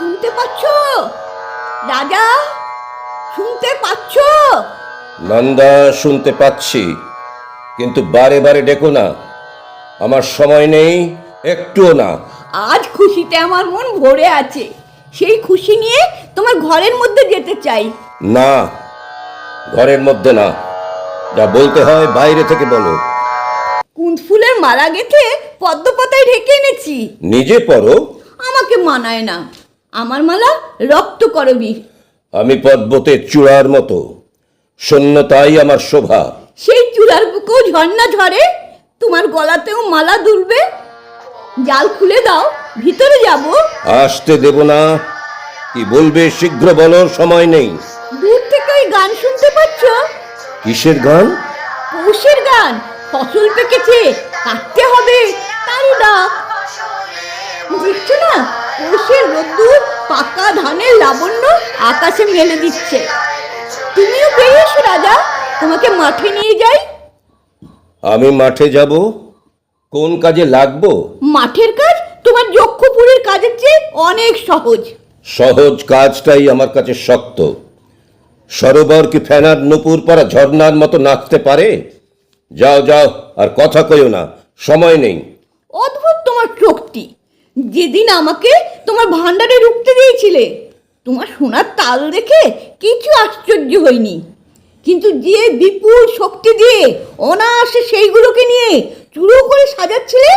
শুনতে পাচ্ছ? রাজা শুনতে পাচ্ছ? নন্দা শুনতে পাচ্ছি। কিন্তু বারে বারে ডেকো না। আমার সময় নেই একটুও না। আজ খুশিতে আমার মন ভরে আছে। সেই খুশি নিয়ে তোমার ঘরের মধ্যে যেতে চাই। না ঘরের মধ্যে না। যা বলতে হয় বাইরে থেকে বলো। কুঁদ ফুলের মালা গেথে পদ্ম পাতায় ঢেকে এনেছি। নিজে পড়ো আমাকে মানায় না। আমার মালা রক্ত করবি আমি পদ্মতে চূড়ার মতো শূন্যতাই আমার শোভা। সেই চূড়ার বুকেও ঝর্ণা ঝরে তোমার গলাতেও মালা দুলবে। জাল খুলে দাও ভিতরে যাব। আসতে দেব না কি বলবে শীঘ্র বলো সময় নেই। দূর থেকে ওই গান শুনতে পাচ্ছ? কিসের গান? পৌষের গান। ফসল পেকেছে কাটতে হবে তারই ডাক। দেখছ না? পৌষের রোদ্দুর পাকা ধানের লাবণ্য আকাশে মেলে দিচ্ছে। তুমিও বেরিয়ে এসো রাজা। তোমাকে মাঠে নিয়ে যাই। আমি মাঠে যাব? কোন কাজে লাগবো? মাঠের কাজ তোমার যক্ষপুরের কাজের চেয়ে অনেক সহজ। সহজ কাজটাই আমার কাছে শক্ত। সরোবর কি ফেনার নুপুর পরা ঝর্ণার মতো নাচতে পারে? যাও যাও আর কথা কইও না সময় নেই। অদ্ভুত তোমার শক্তি। যেদিন আমাকে তোমার ভান্ডারে রুখতে দিয়েছিলে। তোমার সোনার তাল দেখে কিছু আশ্চর্য হয়নি। কিন্তু যে বিপুল শক্তি দিয়ে অনায়াসে সেইগুলোকে নিয়ে চুরো করে সাজাচ্ছিলে,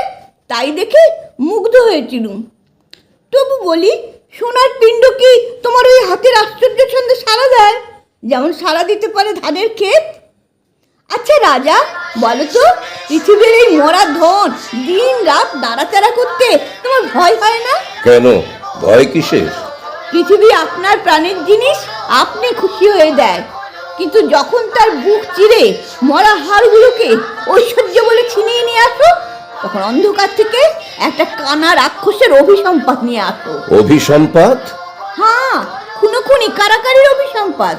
তাই দেখে মুগ্ধ হয়েছিলুম। তবু বলি, সোনার পিণ্ড কি তোমার ওই হাতের আশ্চর্য ছন্দে সারা দেয়? যেমন সারা দিতে পারে ধানের ক্ষেত? আচ্ছা রাজা, বলো তো, পৃথিবীর এই মরা ধন দিন রাত দাঁড়াচাড়া করতে তোমার ভয় হয় না? কেন? ভয় কিসের? পৃথিবী আপনার প্রাণের জিনিস আপনি খুশি হয়ে দেয় কিন্তু যখন তার বুক চিরে মরা হাড়গুলোকে ঐশ্বর্য বলে ছিনিয়ে নিয়ে আসো তখন অন্ধকার থেকে একটা কানা রাক্ষসের অভিসম্পাদ নিয়ে আসো। অভিসম্পাত? হ্যাঁ খুনো খুনি কারাকারির অভিসম্পাদ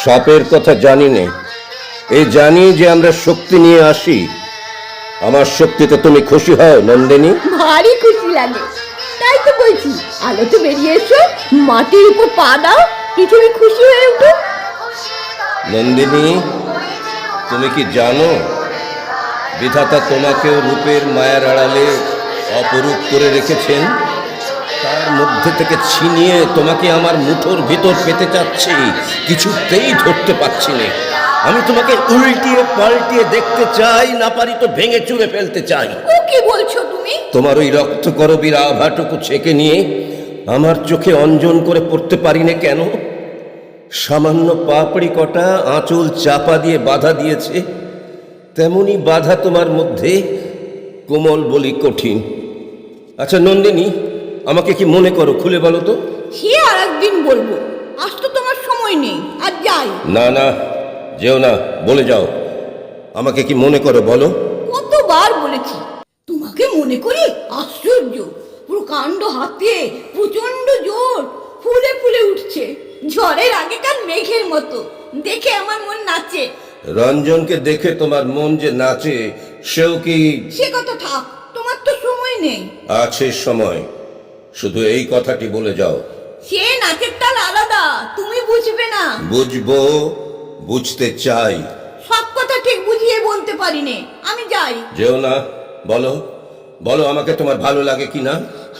সাপের কথা জানি নে। এই জানি যে আমরা শক্তি নিয়ে আসি। আমার শক্তিতে তুমি খুশি হও নন্দিনী। ভারী খুশি লাগে। তাই তো বলছি আলোতে বেরিয়ে এসো মাটির উপর পা দাও পৃথিবী খুশি হয়ে উঠুক। নন্দিনী তুমি কি জানো বিধাতা তোমাকেও রূপের মায়ার আড়ালে অপরূপ করে রেখেছেন? তার মধ্যে থেকে ছিনিয়ে তোমাকে আমার মুঠোর ভিতর পেতে চাচ্ছি কিছুতেই ধরতে পারছি না। আমি তোমাকে উল্টিয়ে পাল্টিয়ে দেখতে চাই না পারি তো ভেঙে চুরে ফেলতে চাই। ও কি বলছো তুমি? তোমার ওই রক্ত করবীর আভাটুকু ছেঁকে নিয়ে আমার চোখে অঞ্জন করে পড়তে পারি না কেন? সামান্য পাপড়ি কটা আঁচল চাপা দিয়ে বাধা দিয়েছে তেমনি বাধা তোমার মধ্যে কোমল বলি কঠিন। আচ্ছা নন্দিনী আমাকে কি মনে করো খুলে বলো তো। সে আর একদিন বলব। আজ তো তোমার সময় নেই আর যাই। না না যেও না বলে যাও। আমাকে কি মনে করো বলো? কতবার বলেছি। তোমাকে মনে করি আশ্চর্য। প্রকাণ্ড হাতে প্রচণ্ড জোর। ফুলে ফুলে উঠছে ঝড়ের আগেকার মেঘের মতো। দেখে আমার মন নাচে। রঞ্জনকে দেখে তোমার মন যে নাচে সেও কি সে কথা থাক তোমার তো সময় নেই। আছে সময়। শুধু এই কথাটি বলে যাও। সে নাচের তাল আলাদা তুমি বুঝবে না। বুঝব। বুঝতে চাই। সব কথা ঠিক বুঝিয়ে বলতে পারি নে আমি যাই। যেও না বলো। বলো আমাকে তোমার ভালো লাগে কি না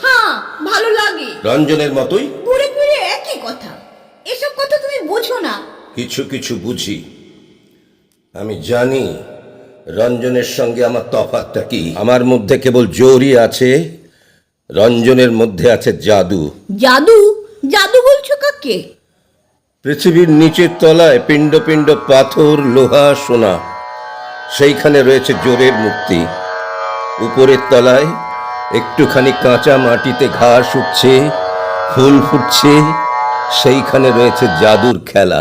হ্যাঁ ভালো লাগে। রঞ্জনের মতোই? ঘুরে ঘুরে একই কথা। এসব কথা তুমি বোঝো না। কিছু কিছু বুঝি। আমি জানি রঞ্জনের সঙ্গে আমার তফাৎটা কি। আমার মধ্যে কেবল জোরই আছে রঞ্জনের মধ্যে আছে জাদু। জাদু? জাদু বলছো কাকে? পৃথিবীর নিচের তলায় পিণ্ড পিণ্ড পাথর, লোহা, সোনা। সেইখানে রয়েছে জোরের মুক্তি উপরের তলায় একটুখানি কাঁচা মাটিতে ঘাস উঠছে, ফুল ফুটছে। সেইখানে রয়েছে জাদুর খেলা।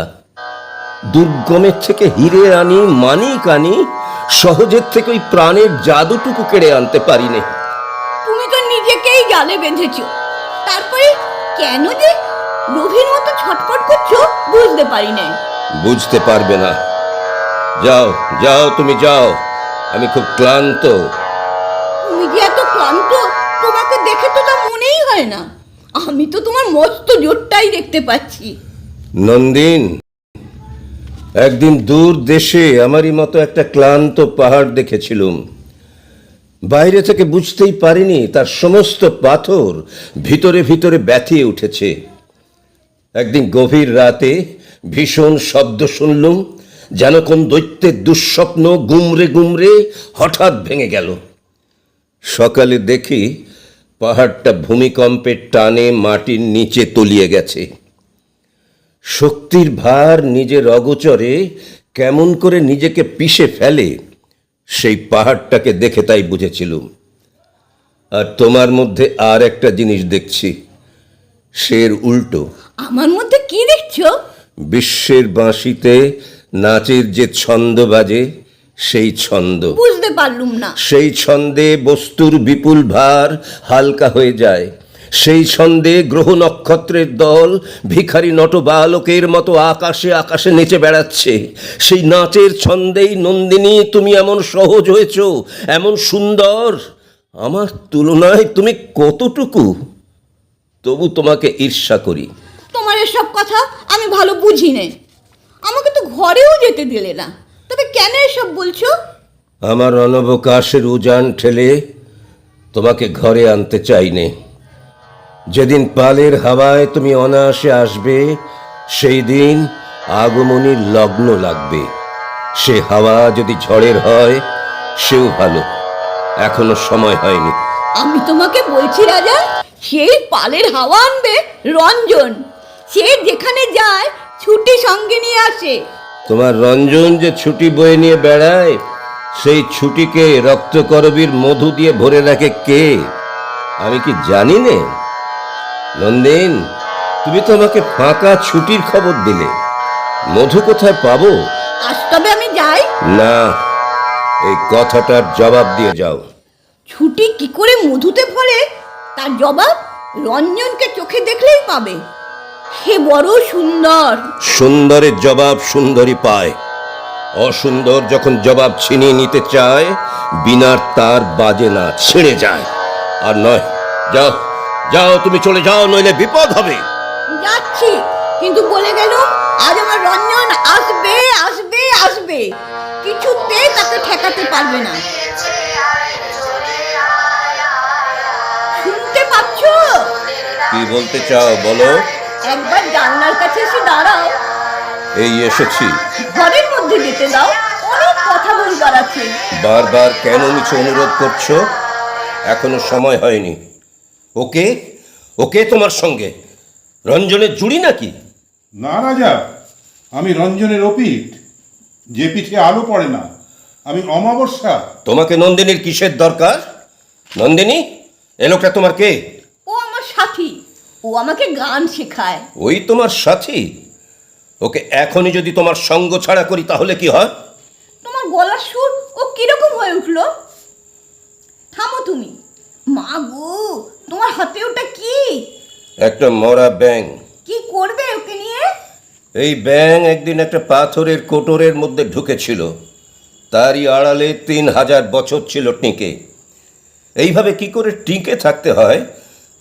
দুর্গমের থেকে হিরে আনি, মানিক আনি, সহজের থেকে ওই প্রাণের জাদুটুকু কেড়ে আনতে পারিনি তুমি তো নিজেকেই জালে বেঁধেছো। তারপরে কেন যে লোভীর মতো ছটফট করছ বুঝতে পারি না বুঝতে পারবে না। যাও যাও তুমি যাও। আমি খুব ক্লান্ত। তুমি যে এত ক্লান্ত তোমাকে দেখে তো তা মনেই হয় না। আমি তো তোমার মস্ত জোরটাই দেখতে পাচ্ছি। নন্দিন একদিন দূর দেশে আমারই মতো একটা ক্লান্ত পাহাড় দেখেছিলুম। বাইরে থেকে বুঝতেই পারিনি তার সমস্ত পাথর ভিতরে ভিতরে ব্যথিয়ে উঠেছে। একদিন গভীর রাতে ভীষণ শব্দ শুনলুম, যেন কোন দৈত্যের দুঃস্বপ্ন গুমরে গুমরে হঠাৎ ভেঙে গেল। সকালে দেখি পাহাড়টা ভূমিকম্পের টানে মাটির নিচে তলিয়ে গেছে। শক্তির ভার নিজের অগোচরে কেমন করে নিজেকে পিষে ফেলে, সেই পাহাড়টাকে দেখে তাই বুঝেছিলুম। আর তোমার মধ্যে আর একটা জিনিস দেখছি। সের উল্টো। আমার মধ্যে কি দেখছ? বিশ্বের বাঁশিতে নাচের যে ছন্দ বাজে সেই ছন্দ। বুঝতে পারলুম না। সেই ছন্দে বস্তুর বিপুল ভার হালকা হয়ে যায়। সেই ছন্দে গ্রহ নক্ষত্রের দল ভিখারি নট বালকের মতো আকাশে আকাশে নেচে বেড়াচ্ছে। সেই নাচের ছন্দেই নন্দিনী তুমি এমন সহজ হয়েছ এমন সুন্দর। আমার তুলনায় তুমি কতটুকু তবু তোমাকে ঈর্ষা করি। তোমার এসব কথা আমি ভালো বুঝি নে আমাকে তো ঘরেও যেতে দিলে না। তবে কেন এসব বলছো? আমার অনবকাশের উজান ঠেলে তোমাকে ঘরে আনতে চাইনে যেদিন পালের হাওয়ায় তুমি অনায়াসে আসবে সেই দিন আগমনীর লগ্ন লাগবে। সে হাওয়া যদি ঝড়ের হয় সেও ভালো। এখনও সময় হয়নি। আমি তোমাকে বলছি রাজা সেই পালের হাওয়া আনবে রঞ্জন। সে যেখানে যায় ছুটি সঙ্গে নিয়ে আসে। তোমার রঞ্জন যে ছুটি বয়ে নিয়ে বেড়ায় সেই ছুটিকে রক্তকরবীর মধু দিয়ে ভরে রাখে কে? আমি কি জানি নে? নন্দিন তুমি তো আমাকে ফাঁকা ছুটির খবর দিলে। মধু কোথায় পাবো? আজ তবে আমি যাই। না এই কথাটার জবাব দিয়ে যাও। ছুটি কি করে মধুতে ভরে তার জবাব রঞ্জনকে চোখে দেখলেই পাবে। সে বড় সুন্দর। সুন্দরের জবাব সুন্দরী পায়। অসুন্দর যখন জবাব ছিনিয়ে নিতে চায় বিনার তার বাজে না ছিঁড়ে যায়। আর নয় যাও যাও তুমি চলে যাও নইলে বিপদ হবে। যাচ্ছি কিন্তু বলে গেল আজ আমার রঞ্জন আসবে আসবে আসবে। কিছুতে তাকে ঠেকাতে পারবে না। কি বলতে চাও বলো। একবার জানলার কাছে এসে দাঁড়াও। এই এসেছি। ঘরের মধ্যে যেতে দাও অনেক কথা বলবার আছে। বারবার কেন মিছে অনুরোধ করছ? এখনও সময় হয়নি। ওকে? ওকে তোমার সঙ্গে? রঞ্জনের জুড়ি নাকি? না রাজা আমি রঞ্জনের অপিট। যে পিঠে আলো পড়ে না আমি অমাবস্যা। তোমাকে নন্দিনীর কিসের দরকার? নন্দিনী এ লোকটা তোমার কে? সাথী ও আমাকে গান শেখায়। ওই তোমার সাথী? ওকে এখনই যদি তোমার সঙ্গ ছাড়া করি তাহলে কি হয়? তোমার গলার সুর ও কীরকম হয়ে উঠল? থামো তুমি। মা গো তোমার হাতে ওটা কি? একটা মরা ব্যাং কি করবে ওকে নিয়ে? এই ব্যাং একদিন একটা পাথরের কোটরের মধ্যে ঢুকেছিল। তারই আড়ালে তিন হাজার বছর ছিল টিকে। এইভাবে কি করে টিকে থাকতে হয়?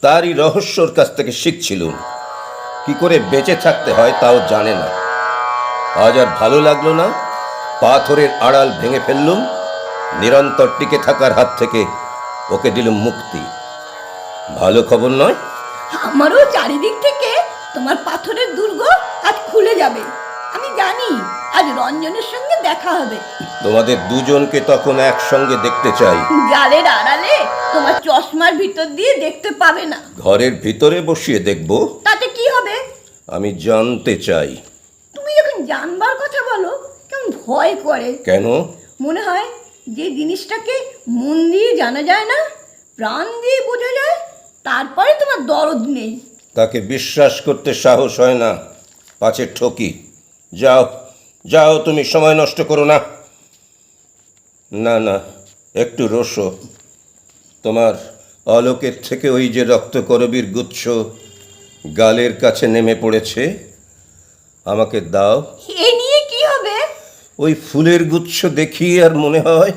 তারই রহস্যর কাছ থেকে শিখছিলুম কি করে বেঁচে থাকতে হয় তাও জানে না। আজ আর ভালো লাগল না। পাথরের আড়াল ভেঙে ফেললুম। নিরন্তর টিকে থাকার হাত থেকে ওকে দিলুম মুক্তি। ভালো খবর নয়? আমারও চারিদিক থেকে তোমার পাথরের দুর্গ আজ খুলে যাবে। জানি আজ রঞ্জনের সঙ্গে দেখা হবে। তোমাদের দুজনকে তখন একসঙ্গে দেখতে চাই। জালের আড়ালে তোমার চশমার ভিতর দিয়ে দেখতে পাবে না। ঘরের ভিতরে বসিয়ে দেখব। তাতে কি হবে? আমি জানতে চাই। তুমি যখন জানবার কথা বলো কেমন ভয় করে। কেন? মনে হয় যে জিনিসটাকে মন দিয়ে জানা যায় না প্রাণ দিয়ে বোঝা যায় তারপরে তোমার দরদ নেই। তাকে বিশ্বাস করতে সাহস হয় না পাছে ঠকি। যাও যাও তুমি সময় নষ্ট করো না। না না একটু রসো তোমার অলোকের থেকে ওই যে রক্তকরবীর গুচ্ছ গালের কাছে নেমে পড়েছে আমাকে দাও। এ নিয়ে কি হবে? ওই ফুলের গুচ্ছ দেখি আর মনে হয়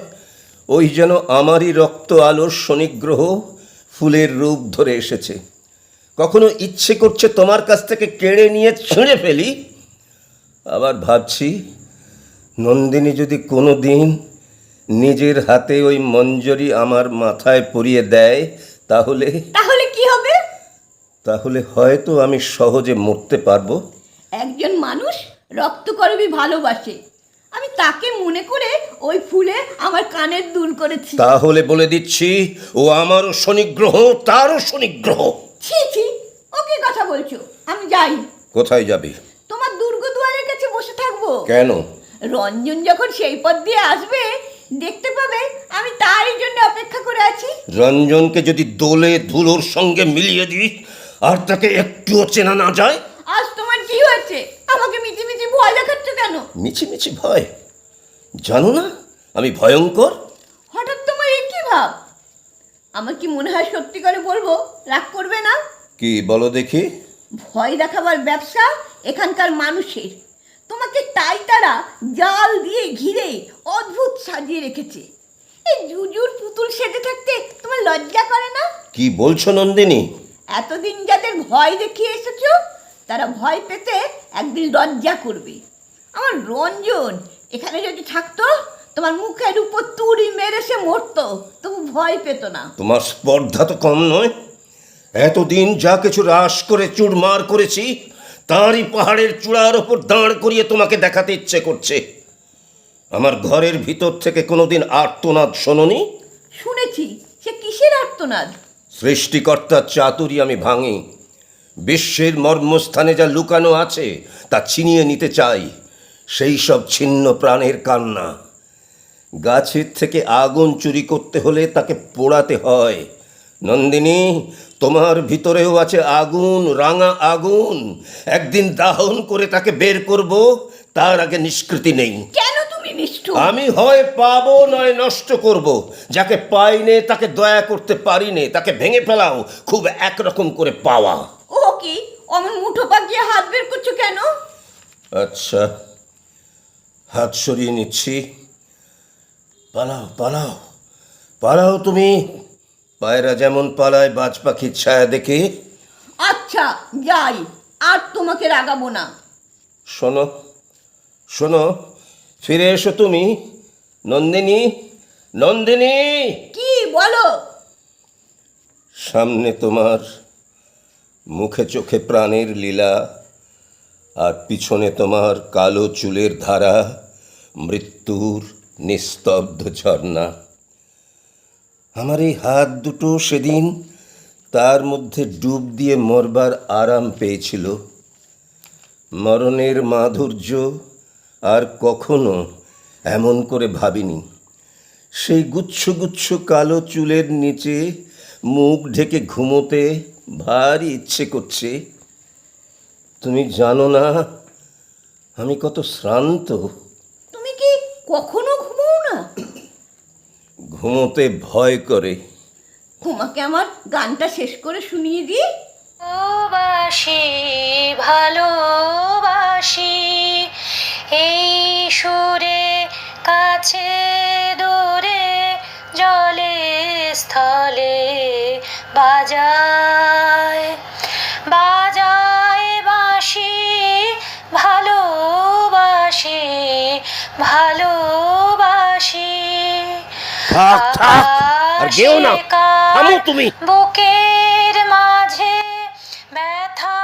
ওই যেন আমারই রক্ত আলোর শনিগ্রহ ফুলের রূপ ধরে এসেছে। কখনো ইচ্ছে করছে তোমার কাছ থেকে কেড়ে নিয়ে ছিঁড়ে ফেলি? আবার ভাবছি নন্দিনী যদি কোনো দিন নিজের হাতে ওই মঞ্জরি আমার মাথায় পরিয়ে দেয় তাহলে? তাহলে কি হবে? তাহলে হয়তো আমি সহজে মরতে পারব। একজন মানুষ রক্ত করবি ভালোবাসে। আমি তাকে মনে করে ওই ফুলে আমার কানের দুল করেছি। তাহলে বলে দিচ্ছি ও আমারও শনিগ্রহ তারও শনিগ্রহ। ছি ছি ও কি কথা বলছো আমি যাই। কোথায় যাবি? তোমার দুর্গ দুয়ারের কাছে বসে থাকব কেন? রঞ্জন যখন সেই পথ দিয়ে আসবে দেখতে পাবে আমি তারই জন্য অপেক্ষা করে আছি। রঞ্জনকে যদি দোলে ধুলোর সঙ্গে মিলিয়ে দিই আর তাকে একটুও চেনা না যায়? আজ তোমার কি হয়েছে? আমাকে মিটি মিটি ভয় দেখাচ্ছ কেন? মিছিমিছি ভয়? জানো না আমি ভয়ঙ্কর। হঠাৎ তোমার এই কি ভাব? আমার কি মনে হয় সত্যি করে বলব রাগ করবে না? কি বলো দেখি। ভয় দেখাবার ব্যবসা এখানকার মানুষের। তোমাকে তাই তারা জাল দিয়ে ঘিরে অদ্ভুত সাজিয়ে রেখেছে। এই জুজুর পুতুল সেজে থাকতে তোমার লজ্জা করে না? কি বলছো নন্দিনী? এতদিন যাদের ভয় দেখিয়ে এসেছ তারা ভয় পেতে একদিন লজ্জা করবে। আমার রঞ্জন এখানে যদি থাকতো তোমার মুখের উপর তুড়ি মেরে সে মরতো তবু ভয় পেত না। তোমার স্পর্ধা তো কম নয়। এতদিন যা কিছু হ্রাস করে চুরমার করেছি তারই পাহাড়ের চূড়ার ওপর দাঁড় করিয়ে তোমাকে দেখাতে ইচ্ছে করছে। আমার ঘরের ভিতর থেকে কোনোদিন আর্তনাদ শোনি শুনেছি সে কিসের আর্তনাদ? সৃষ্টিকর্তার চাতুরি আমি ভাঙি। বিশ্বের মর্মস্থানে যা লুকানো আছে তা ছিনিয়ে নিতে চাই। সেই সব ছিন্ন প্রাণের কান্না। গাছের থেকে আগুন চুরি করতে হলে তাকে পোড়াতে হয়। নন্দিনী তোমার ভিতরেও আছে আগুন রাঙা আগুন। একদিন দাহন করে তাকে বের করব তার আগে নিষ্কৃতি নেই। কেন তুমি নিষ্ঠুর? আমি হয় পাবো নয় নষ্ট করব যাকে পাইনে তাকে দয়া করতে পারিনে তাকে ভেঙে ফেলাও খুব একরকম করে পাওয়া। ও কি? অমন মুঠো পাকিয়ে হাত বের করছ কেন? আচ্ছা হাত সরিয়ে নিচ্ছি। পালাও পালাও পালাও তুমি। পায়রা যেমন পালায় বাজ পাখির ছায়া দেখে। আচ্ছা যাই আর তোমাকে রাগাবো না। শোনো শোনো ফিরে এসো তুমি নন্দিনী নন্দিনী! কি বলো? সামনে তোমার মুখে চোখে প্রাণের লীলা আর পিছনে তোমার কালো চুলের ধারা মৃত্যুর নিস্তব্ধ ঝর্ণা। আমার এই হাত দুটো সেদিন তার মধ্যে ডুব দিয়ে মরবার আরাম পেয়েছিল। মরণের মাধুর্য আর কখনো এমন করে ভাবিনি। সেই গুচ্ছ গুচ্ছ কালো চুলের নিচে মুখ ঢেকে ঘুমোতে ভারী ইচ্ছে করছে। তুমি জানো না, আমি কত শ্রান্ত। তুমি কি কখনো ঘুমোতে ভয় করে। তোমাকে আমার গানটা শেষ করে শুনিয়ে দিই। ভালোবাসি ভালোবাসি এই সুরে কাছে দূরে জলে স্থলে বাজায় বাজায় বাঁশি ভালোবাসি ভালোবাসি থাক, থাক, আর গেও না। থামো তুমি। বুকের মাঝে ব্যথা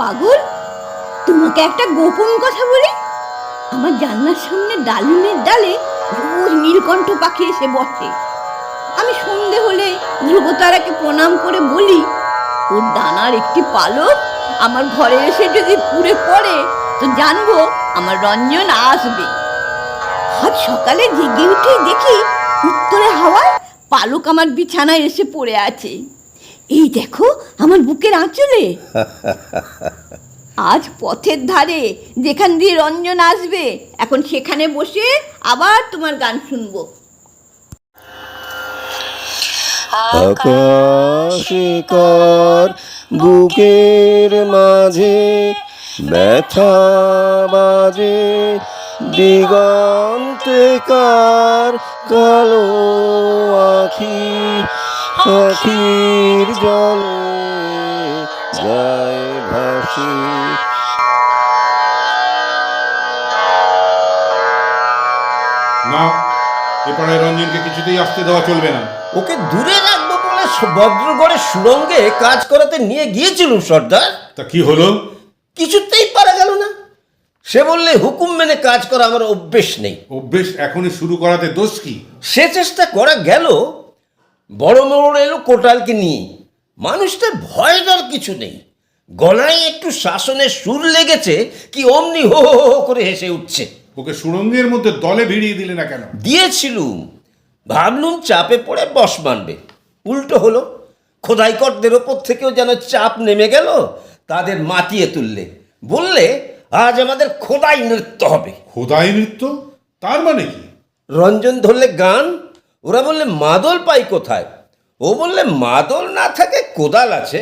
পাগল? তোমাকে একটা গোপন কথা বলি? আমার জানলার সামনে ডালিমের ডালে রোজ নীলকণ্ঠ পাখি এসে বসে। আমি সন্ধে হলে ধ্রুবতারাকে প্রণাম করে বলি ওর ডানার একটি পালক আমার ঘরে এসে যদি পুড়ে পড়ে তো জানব আমার রঞ্জন আসবে। আজ সকালে জেগে উঠে দেখি উত্তরে হাওয়ায় পালক আমার বিছানায় এসে পড়ে আছে। এই দেখো আমার বুকের আঁচলে। আজ পথের ধারে যেখান দিয়ে রঞ্জন আসবে, এখন সেখানে বসে আবার তোমার গান শুনব। আকাশে কার বুকের মাঝে, ব্যথা বাজে দিগন্তে কার কালো আখি আখির জলে যায় ভাসি। না এ পাড়ায় রঞ্জনকে কিছুতেই আসতে দেওয়া চলবে না। ওকে দূরে রাখব বলে বজ্রগড়ের সুরঙ্গে কাজ করাতে নিয়ে গিয়েছিলুম সর্দার। তা কি হলো? কিছুতেই পারা সে বললে হুকুম মেনে কাজ করা আমার অভ্যেস নেই। অভ্যেস এখনই শুরু করাতে দোষ কি? সে চেষ্টা করা গেল বড় মোড় এলো কোটালকে নিয়ে। মানুষটার ভয় ডর কিছু নেই। গলায় একটু শাসনের সুর লেগেছে কি অমনি হো হো হো করে হেসে উঠছে। ওকে সুড়ঙ্গের মধ্যে দলে ভিড়িয়ে দিলে না কেন? দিয়েছিলুম। ভাবলুম চাপে পড়ে বস মানবে উল্টো হলো খোদাইকরদের ওপর থেকেও যেন চাপ নেমে গেল তাদের মাতিয়ে তুললে। বললে আজ আমাদের খোদাই নৃত্য হবে। খোদাই নৃত্য? তার মানে কি? রঞ্জন ধরলে গান ওরা বললে মাদল পাই কোথায়? ও বললে মাদল না থাকে কোদাল আছে।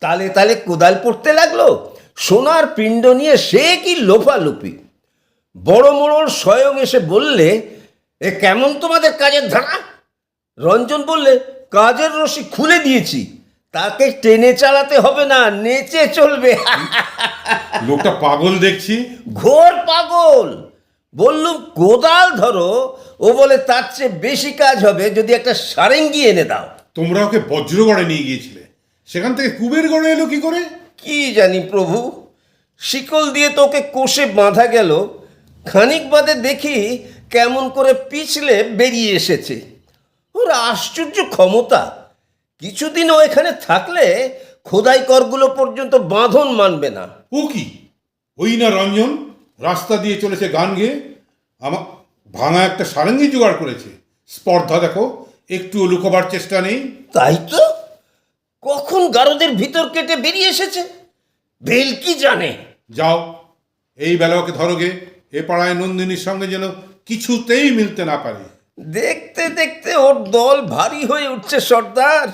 তালে তালে কোদাল পড়তে লাগল সোনার পিণ্ড নিয়ে সে কি লোফালুপি? বড় মোড়ল স্বয়ং এসে বললে এ কেমন তোমাদের কাজের ধারা? রঞ্জন বললে কাজের রশি খুলে দিয়েছি তাকে টেনে চালাতে হবে না নেচে চলবে। লোকটা পাগল দেখছি। ঘোর পাগল। বললুম কোদাল ধরো। ও বলে তার চেয়ে বেশি কাজ হবে যদি একটা সারেঙ্গি এনে দাও। তোমরা ওকে বজ্রগড়ে নিয়ে গিয়েছিলে। সেখান থেকে কুবের গড়ে এলো কি করে? কি জানি প্রভু। শিকল দিয়ে তো ওকে কোষে বাঁধা গেল। খানিক বাদে দেখি কেমন করে পিছলে বেরিয়ে এসেছে। ওর আশ্চর্য ক্ষমতা। কিছুদিন ও এখানে থাকলে খোদাই করগুলো পর্যন্ত বাঁধন মানবে না। ও কি? ওই না রঞ্জন রাস্তা দিয়ে চলেছে গান গেয়ে আমা ভাঙা একটা সারঙ্গি জোগাড় করেছে। স্পর্ধা দেখো একটুও লুকোবার চেষ্টা নেই। তাই তো? কখন গারদের ভিতর কেটে বেরিয়ে এসেছে? বেল কি জানে? যাও এই বেলা ওকে ধরোগে এ পাড়ায় নন্দিনীর সঙ্গে যেন কিছুতেই মিলতে না পারে। দেখতে দেখতে ওর দল ভারী হয়ে উঠছে সর্দার।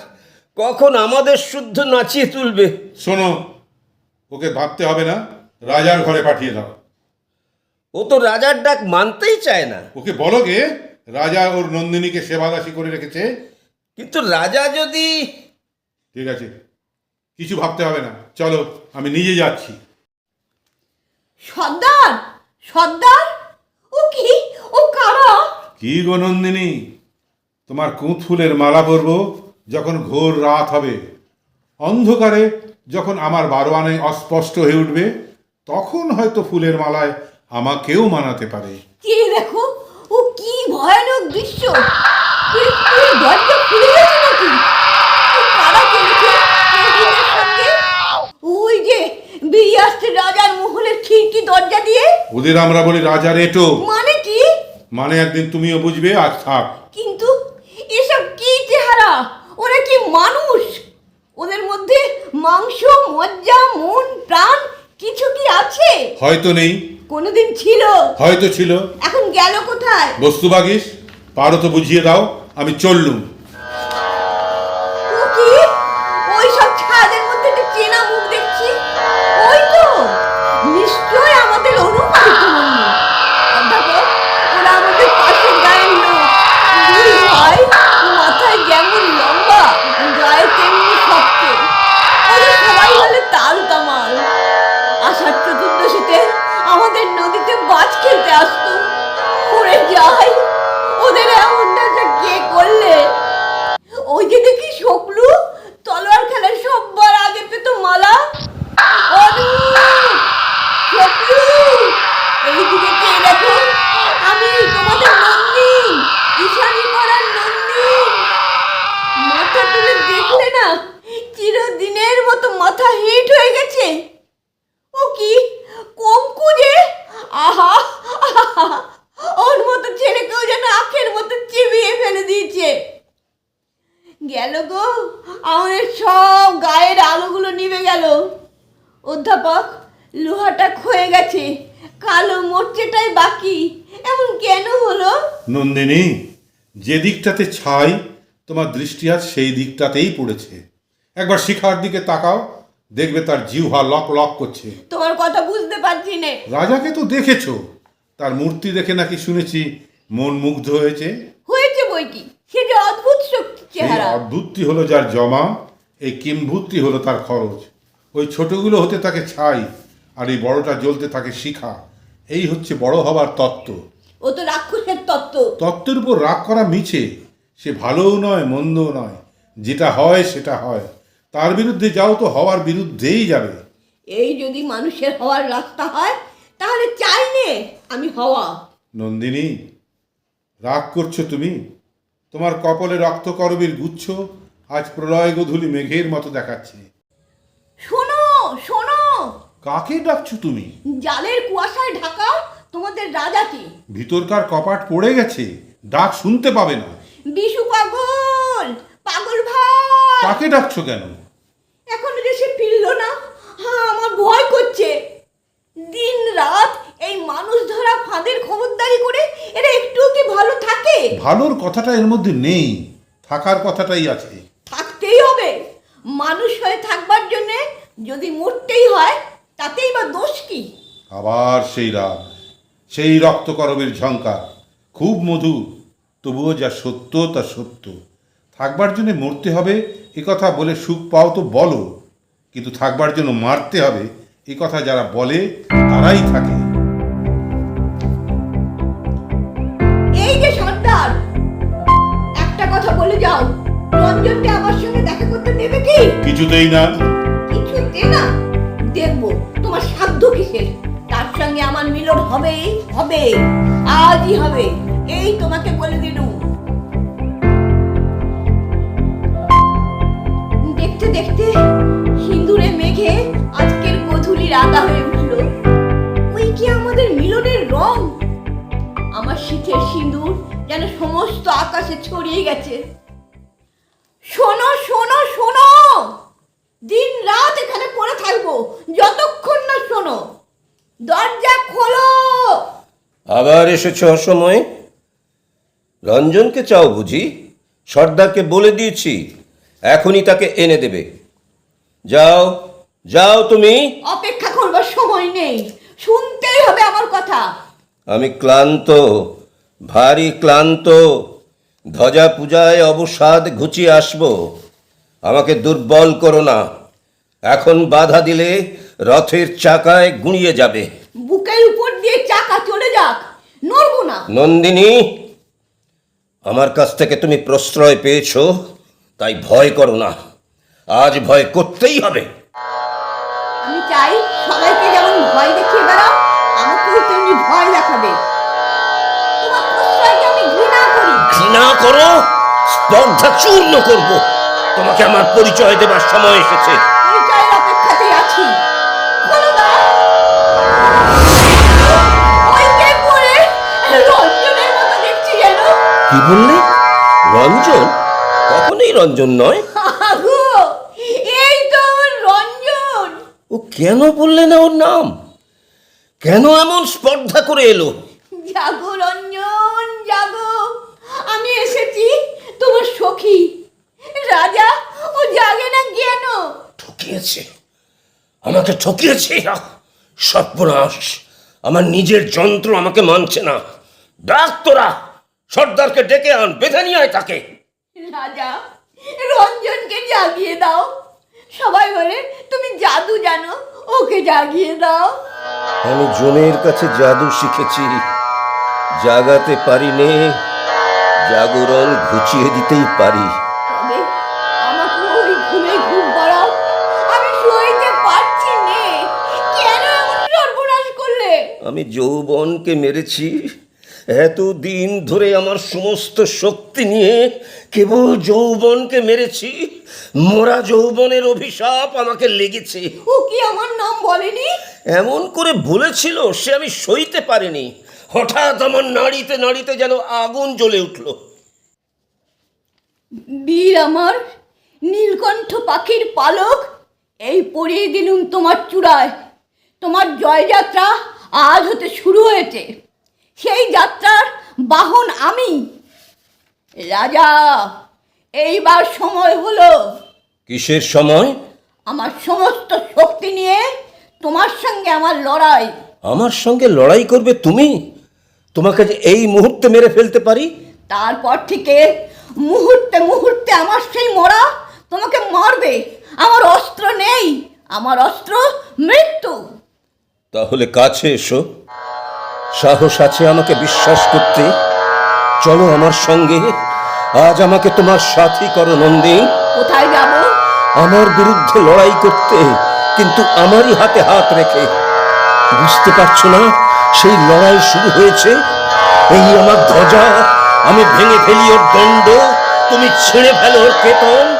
কখন আমাদের শুদ্ধ নাচিয়ে তুলবে? শোনো ওকে ভাবতে হবে না রাজার ঘরে পাঠিয়ে দাও। ও তো রাজার ডাক মানতেই চায় না। ওকে বলো গে রাজা ওর নন্দিনীকে সেবাদাসী করে রেখেছে? কিন্তু রাজা যদি ঠিক আছে কিছু ভাবতে হবে না চলো আমি নিজে যাচ্ছি। সর্দার সর্দার ও কি ও কারা? কি গো নন্দিনী তোমার কুঁত ফুলের মালা পরব? যখন ঘোর রাত হবে অন্ধকারে যখন আমার বারোয়ানে অস্পষ্ট হয়ে উঠবে তখন হয়তো ফুলের মালায় আমাকেও মানাতে পারে। কে দেখো? ও কি ভয়ানক দৃশ্য! দরজা খুলে গেছে নাকি? ওই যে বেরিয়ে আসছে রাজার মহলের খিড়কি দরজা দিয়ে? ওদের আমরা বলি রাজার এটো মানে কি? মানে একদিন তুমিও বুঝবে আজ থাক। কিন্তু এসব কি চেহারা? ওরা কি মানুষ? ওদের মধ্যে মাংস মজ্জা মন প্রাণ কিছু কি আছে? হয়তো নেই। কোনোদিন ছিল। হয়তো ছিল। এখন গেল কোথায়? বস্তু বাগিস পারো তো বুঝিয়ে দাও আমি চললুম। নন্দিনী যে দিকটাতে ছাই তোমার দৃষ্টি আজ সেই দিকটাতেই পড়েছে। একবার শিখার দিকে তাকাও দেখবে তার জিহ্বা লক লক করছে। তোমার কথা বুঝতে পারছি না। রাজাকে তো দেখেছ? তার মূর্তি দেখে নাকি শুনেছি মন মুগ্ধ হয়েছে? হয়েছে বই কি? সে যে অদ্ভুত শক্তি চেহারা। অদ্ভুতটি হলো যার জমা এই কিম্ভূতটি হলো তার খরচ। ওই ছোটগুলো হতে থাকে ছাই আর এই বড়টা জ্বলতে থাকে শিখা। এই হচ্ছে বড় হবার তত্ত্ব। ও তো রাক্ষসের তত্ত্ব। তত্ত্বের উপর রাগ করা মিছে। সে ভালোও নয় মন্দও নয়। যেটা হয় সেটা হয়। তার বিরুদ্ধে যাও তো হওয়ার বিরুদ্ধেই যাবে। এই যদি মানুষের হওয়ার রাস্তা হয় তাহলে চাই নে আমি হওয়া। নন্দিনী রাগ করছ তুমি? তোমার কপালে রক্তকরবীর গুচ্ছ আজ প্রলয় গধূলি মেঘের মতো দেখাচ্ছে। শোনো শোনো। কাকে ডাকছো তুমি? জালের কুয়াশায় ঢাকা তোমাদের রাজা রাজাকে ভিতরকার কপাট পড়ে গেছে ডাক শুনতে পাবে না। বিশু পাগল পাগল ভাই। কাকে ডাকছো কেন? এখনও যে সে ফিরল না হ্যাঁ আমার ভয় করছে। দিন রাত এই মানুষ ধরা ফাঁদের খবরদারি করে এরা একটুও কি ভালো থাকে? ভালোর কথাটা এর মধ্যে নেই থাকার কথাটাই আছে। থাকতেই হবে। মানুষ হয়ে থাকবার জন্যে যদি মরতেই হয় তাতেই বা দোষ কি? আবার সেই রাগ। সেই রক্তকরবের ঝঙ্কার খুব মধুর তবুও যা সত্য তা সত্য। থাকবার জন্য মরতে হবে এ কথা বলে সুখ পাও তো বলো। কিন্তু থাকবার জন্য মারতে হবে এ কথা যারা বলে তারাই থাকে। এই যে সর্দার একটা কথা বলে যাও। রঞ্জনকে আমার সঙ্গে দেখা করতে দেবে কি? কিছুতেই না। কিছুতে না। দেখব সঙ্গে আমার মিলন হবেই হবে আজই হবে। এই তোমাকে বলে দিলুম। দেখতে দেখতে সিঁদুরে মেঘে আজকের রাগা হয়ে উঠল। ওই কি আমাদের মিলনের রং? আমার শীতের সিঁদুর যেন সমস্ত আকাশে ছড়িয়ে গেছে। শোনো শোনো শোনো! দিন রাত এখানে পড়ে থাকব। যতক্ষণ না শোনো। দরজা খোলো। আবার এসেছ অসময়ে? রঞ্জনকে চাও বুঝি? সর্দারকে বলে দিয়েছি এখনই তাকে এনে দেবে। যাও যাও তুমি। অপেক্ষা করবার সময় নেই। শুনতেই হবে আমার কথা। আমি ক্লান্ত ভারী ক্লান্ত। ধ্বজা পূজায় অবসাদ ঘুচিয়ে আসব। আমাকে দুর্বল করো না। এখন বাধা দিলে রথের চাকায় গুঁড়িয়ে যাবে। বুকের উপর দিয়ে চাকা চলে যাক নড়বো না। নন্দিনী আমার কাছ থেকে তুমি প্রশ্রয় পেয়েছ তাই ভয় করো না। আজ ভয় করতেই হবে। আমি চাই সবাইকে যেমন ভয় দেখিয়ে বেড়াও আমাকেও তেমনি ভয় দেখাবে। তোমার প্রশ্রয়কে আমি ঘৃণা করি। ঘৃণা করো স্পর্ধা চূর্ণ করব। তোমাকে আমার পরিচয় দেবার সময় এসেছে। পরিচয়ের অপেক্ষাতেই আছি। রঞ্জন নয়? এই তো আমার রঞ্জন। ও কেন বললে না ওর নাম? কেন এমন স্পর্ধা করে এলো? জাগো রঞ্জন জাগো। আমি এসেছি তোমার সখী। রাজা ও জাগে না কেন? ঠকিয়েছে। আমাকে ঠকিয়েছে। সর্বনাশ। আমার নিজের যন্ত্র আমাকে মানছে না। ডাক তোরা। সর্দারকে ডেকে আন বেঁধে নিয়ে আয় তাকে। রাজা রঞ্জনকে জাগিয়ে দাও। সবাই বলে তুমি জাদু জানো ওকে জাগিয়ে দাও। আমি জনের কাছে জাদু শিখেছি। জাগাতে পারি নে জাগরণ ঘুচিয়ে দিতেই পারি। তবে আমাকে ওই ঘুমে ঘুম করাও। আমি সইতে পারছি নে। কেন এমন সর্বনাশ করলে? আমি যৌবনকে মেরেছি। এতদিন ধরে আমার সমস্ত শক্তি নিয়ে কেবল যৌবনকে মেরেছি মোরা যৌবনের অভিশাপ আমাকে লেগেছে। ও কি আমার নাম বলেনি? এমন করে বলেছিল সে আমি সইতে পারিনি। হঠাৎ আমার নাড়িতে নাড়িতে যেন আগুন জ্বলে উঠল। বীর আমার নীলকণ্ঠ পাখির পালক এই পরিয়ে দিলুম তোমার চূড়ায়। তোমার জয়যাত্রা আজ হতে শুরু হয়েছে। সেই যাত্রার বাহন আমি। রাজা এইবার সময় হলো। কিসের সময়? আমার সমস্ত শক্তি নিয়ে তোমার সঙ্গে আমার লড়াই। আমার সঙ্গে লড়াই করবে তুমি? তোমাকে যে এই মুহূর্তে মেরে ফেলতে পারি? তারপর থেকে মুহূর্তে মুহূর্তে আমার সেই মরা তোমাকে মারবে। আমার অস্ত্র নেই আমার অস্ত্র মৃত্যু। তাহলে কাছে এসো। সাহস আছে আমাকে বিশ্বাস করতে। চলো আমার সঙ্গে। আজ আমাকে তোমার সাথী করো নন্দী। কোথায় যাব? আমার বিরুদ্ধে লড়াই করতে কিন্তু আমারই হাতে হাত রেখে। বুঝতে পারছ না সেই লড়াই শুরু হয়েছে। এই আমার ধ্বজা আমি ভেঙে ফেলি ওর দণ্ড। তুমি ছিঁড়ে ফেলো ওর কেতন।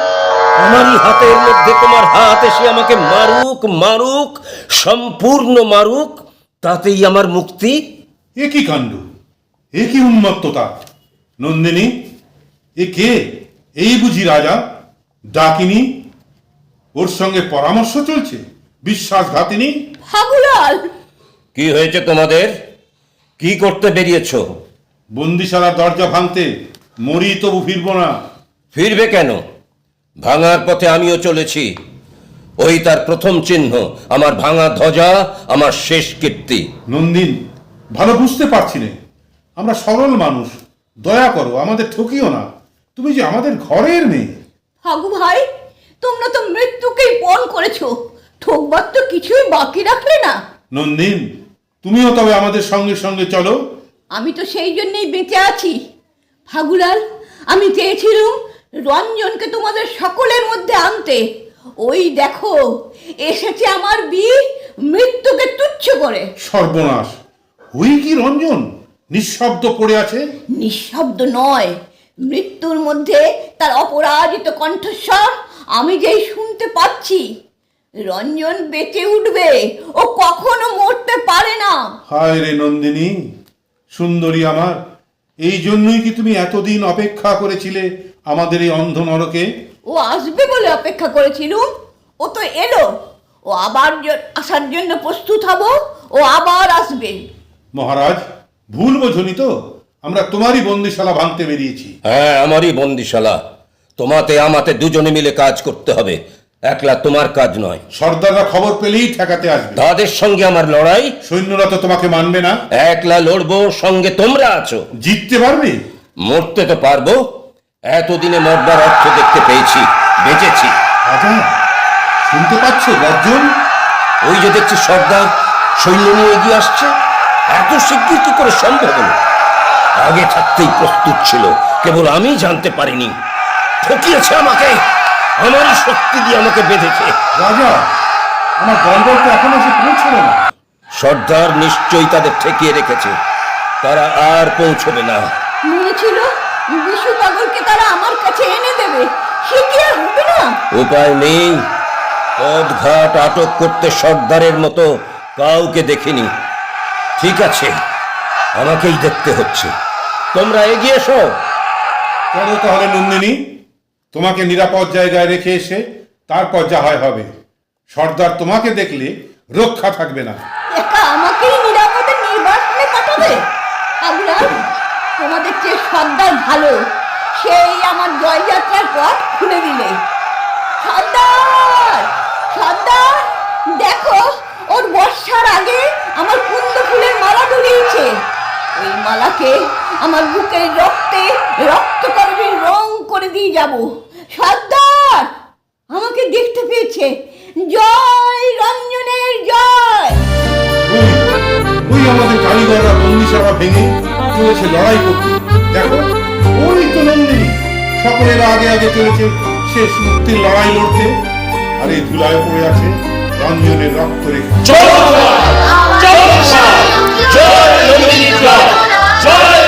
আমারই হাতের মধ্যে তোমার হাত এসে আমাকে মারুক মারুক সম্পূর্ণ মারুক। তাতেই আমার মুক্তি। এ কি কাণ্ড এ কি উন্মত্ততা। নন্দিনী এ কে? এই বুঝি রাজা? ডাকিনি? ওর সঙ্গে পরামর্শ চলছে? বিশ্বাসঘাতিনী? ফাগুলাল কি হয়েছে তোমাদের? কি করতে বেরিয়েছ? বন্দিশালার দরজা ভাঙতে মরি তবু ফিরব না। ফিরবে কেন? ভাঙার পথে আমিও চলেছি। ওই তার প্রথম চিহ্ন আমার ভাঙা ধ্বজা আমার শেষ কীর্তি। নন্দিন ভালো বুঝতে পারছি না। আমরা সরল মানুষ দয়া করো আমাদের ঠকিও না। তুমি যে আমাদের ঘরের মেয়ে। ফাগু ভাই তোমরা তো মৃত্যুকেই পণ করেছ। ঠোকবার তো কিছুই বাকি রাখলে না। নন্দিন তুমিও তবে আমাদের সঙ্গে সঙ্গে চলো। আমি তো সেই জন্যই বেঁচে আছি। ফাগুলাল আমি চেয়েছিলুম রঞ্জনকে তোমাদের সকলের মধ্যে আনতে। ওই দেখো এসেছে আমার বীর মৃত্যুকে তুচ্ছ করে। সর্বনাশ। ওই কি রঞ্জন নিঃশব্দ পড়ে আছে। নিঃশব্দ নয়। মৃত্যুর মধ্যে তার অপরাজিত কণ্ঠস্বর আমি যেই শুনতে পাচ্ছি রঞ্জন বেঁচে উঠবে ও কখনো মরতে পারে না। হায় রে নন্দিনী সুন্দরী আমার এই জন্যই কি তুমি এতদিন অপেক্ষা করেছিলে আমাদের এই অন্ধ নরকে? ও আসবে বলে অপেক্ষা করেছিলুম ও তো এলো ও আবার আসার জন্য প্রস্তুত হব ও আবার আসবে। মহারাজ ভুল বোঝনি তো? আমরা তোমারই বন্দিশালা ভাঙতে বেরিয়েছি। হ্যাঁ আমারই বন্দিশালা। তোমাতে আমাতে দুজনে মিলে কাজ করতে হবে। একলা তোমার কাজ নয়। সর্দাররা খবর পেলেই ঠেকাতে আসবে। তাদের সঙ্গে আমার লড়াই? সৈন্যরা তো তোমাকে মানবে না। একলা লড়বো সঙ্গে তোমরা আছো। জিততে পারবে? মরতে তো পারব। এতদিনে মরবার অর্থ দেখতে পেয়েছি বেঁচেছি। শুনতে পাচ্ছ গর্জন? ওই যে দেখছি সর্দার সৈন্য নিয়ে এগিয়ে আসছে। এত শিগগির কি করে সম্ভব হলো? আগে থাকতেই প্রস্তুত ছিল কেবল আমি জানতে পারিনি। ঠকিয়েছে আমাকে আমারই শক্তি দিয়ে আমাকে বেঁধেছে। রাজা আমার দলবল তো এখনও এসে পৌঁছলো না। সর্দার নিশ্চয়ই তাদের ঠেকিয়ে রেখেছে। তারা আর পৌঁছবে না। মনে ছিল বিশু পাগলকে তারা আমার কাছে এনে দেবে। সে কি আর হবে না? উপায় নেই। পথঘাট আটক করতে সর্দারের মতো কাউকে দেখিনি। ঠিক আছে আমাকেই দেখতে হচ্ছে। তোমরা এগিয়ে এসো। চলো তাহলে নন্দিনী তোমাকে নিরাপদ জায়গায় রেখে এসে তারপর যা হয় হবে। সর্দার তোমাকে দেখলে রক্ষা থাকবে না। একা আমাকেই নিরাপদে নির্বাসনে পাঠাবে? আগুলা তোমাদের চেয়ে সর্দার ভালো সেই আমার জয়যাত্রার পথ খুলে দিলে। সর্দার সর্দার দেখো মালাকে আমার বুকের রক্তে রক্ত করবি রং করে দিয়ে যাব। সর্দার আমাকে দেখতে পেয়েছে। জয় রঞ্জনের জয়। ওই আমাদের কারিগররা বন্দিশালা ভেঙে চলেছে লড়াই করতে দেখো ওই তো নন্দিনী। সকলের আগে আগে চলেছে শেষ মুক্তির লড়াই লড়তে। আর এই ধুলায় পড়ে আছে রঞ্জনের রক্ত রেখা জয় জয়। জয়